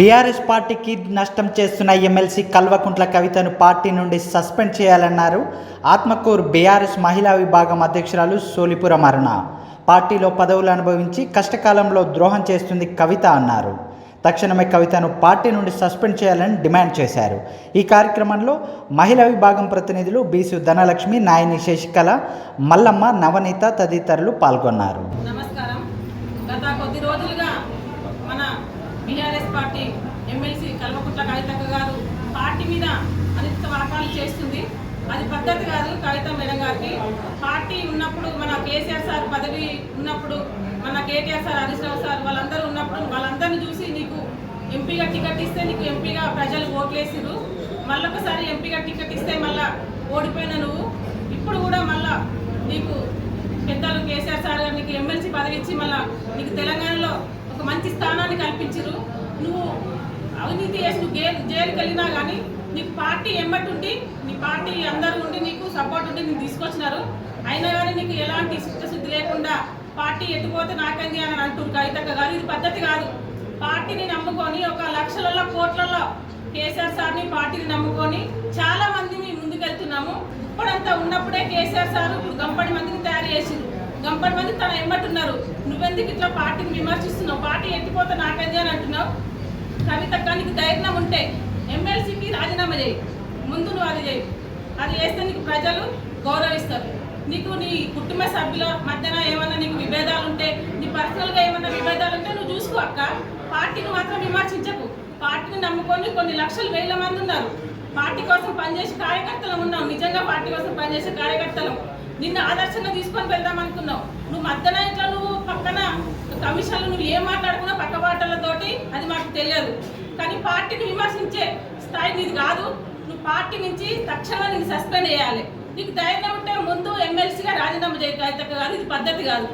BRS పార్టీకి నష్టం చేస్తున్న ఎమ్మెల్సీ కల్వకుంట్ల కవితను పార్టీ నుండి సస్పెండ్ చేయాలన్నారు. ఆత్మకూరు బీఆర్ఎస్ మహిళా విభాగం అధ్యక్షురాలు సోలిపురం అరుణ పార్టీలో పదవులు అనుభవించి కష్టకాలంలో ద్రోహం చేస్తుంది కవిత అన్నారు. తక్షణమే కవితను పార్టీ నుండి సస్పెండ్ చేయాలని డిమాండ్ చేశారు. ఈ కార్యక్రమంలో మహిళా విభాగం ప్రతినిధులు బీసు ధనలక్ష్మి నాయని శశికళ మల్లమ్మ నవనీత తదితరులు పాల్గొన్నారు నమస్కారం గత కొద్ది రోజులుగా మన బీఆర్ఎస్ పార్టీ ఎమ్మెల్సీ కల్వకుట్ల కవితక్క గారు పార్టీ మీద అనిత వాకాలు చేస్తుంది. అది పద్ధతి కాదు కవిత మేడం గారికి. పార్టీ ఉన్నప్పుడు మన కేసీఆర్ సార్ పదవి ఉన్నప్పుడు మన కేటీఆర్ సార్ హరీష్ సార్ వాళ్ళందరూ ఉన్నప్పుడు వాళ్ళందరినీ చూసి నీకు ఎంపీగా టికెట్ ఇస్తే నీకు ఎంపీగా ప్రజలు ఓట్లేసిరు మళ్ళొకసారి ఎంపీగా టికెట్ ఇస్తే మళ్ళా ఓడిపోయిన నువ్వు. ఇప్పుడు కూడా మళ్ళా నీకు పెద్దలు కేసీఆర్ సార్ గారు నీకు ఎమ్మెల్సీ పదవి ఇచ్చి మళ్ళా నీకు తెలంగాణలో ఒక మంచి స్థానాన్ని కల్పించరు అవినీతి చేసి నువ్వు జైలుకి వెళ్ళినా కానీ నీకు పార్టీ ఎమ్మటి ఉండి నీ పార్టీ అందరూ ఉండి నీకు సపోర్ట్ ఉండి నీకు తీసుకొచ్చినారు. అయినా కానీ నీకు ఎలాంటి శుద్ధి లేకుండా పార్టీ ఎత్తుపోతే నాకేంది అని అంటున్నారు కవితక్క గారు. ఇది పద్ధతి కాదు. పార్టీని నమ్ముకొని ఒక లక్షలలో కోట్లలో కేసీఆర్ సార్ని పార్టీని నమ్ముకొని చాలా మంది మేము ముందుకెళ్తున్నాము. ఇప్పుడంతా ఉన్నప్పుడే కేసీఆర్ సార్ ఇప్పుడు గంపడి మందిని తయారు చేసింది గంపడి మంది తన ఎమ్మటున్నారు. నువ్వెందుకు ఇట్లా పార్టీని విమర్శిస్తున్నావు? పార్టీ ఎత్తిపోతే నాకేంది అని అంటున్నావు కవిత నీకు ధైర్యం ఉంటే ఎమ్మెల్సీకి రాజీనామా చేయి. ముందు నువ్వు అది చేయి. అది చేస్తే నీకు ప్రజలు గౌరవిస్తారు. నీకు నీ కుటుంబ సభ్యుల మధ్యన ఏమన్నా నీకు విభేదాలు ఉంటే నీ పర్సనల్గా ఏమన్నా విభేదాలు ఉంటే నువ్వు చూసుకో అక్క. పార్టీని మాత్రం విమర్శించకు. పార్టీని నమ్ముకొని కొన్ని లక్షలు వేల మంది ఉన్నారు. పార్టీ కోసం పనిచేసే కార్యకర్తలు ఉన్నావు. నిజంగా పార్టీ కోసం పనిచేసే కార్యకర్తలు. నిన్ను ఆదర్శంగా తీసుకొని వెళ్దాం అనుకున్నావు. నువ్వు మధ్యన ఇట్లా నువ్వు పక్కన కమిషన్లు నువ్వు ఏం మాట్లాడుకున్నా పక్క మాకు కానీ పార్టీని విమర్శించే స్థాయి నీది కాదు నువ్వు పార్టీ నుంచి తక్షణమే నీకు సస్పెండ్ చేయాలి నీకు ధైర్యం ఉంటే ముందు ఎమ్మెల్సీగా రాజీనామా చేయగలుగుతా కాదు ఇది పద్ధతి కాదు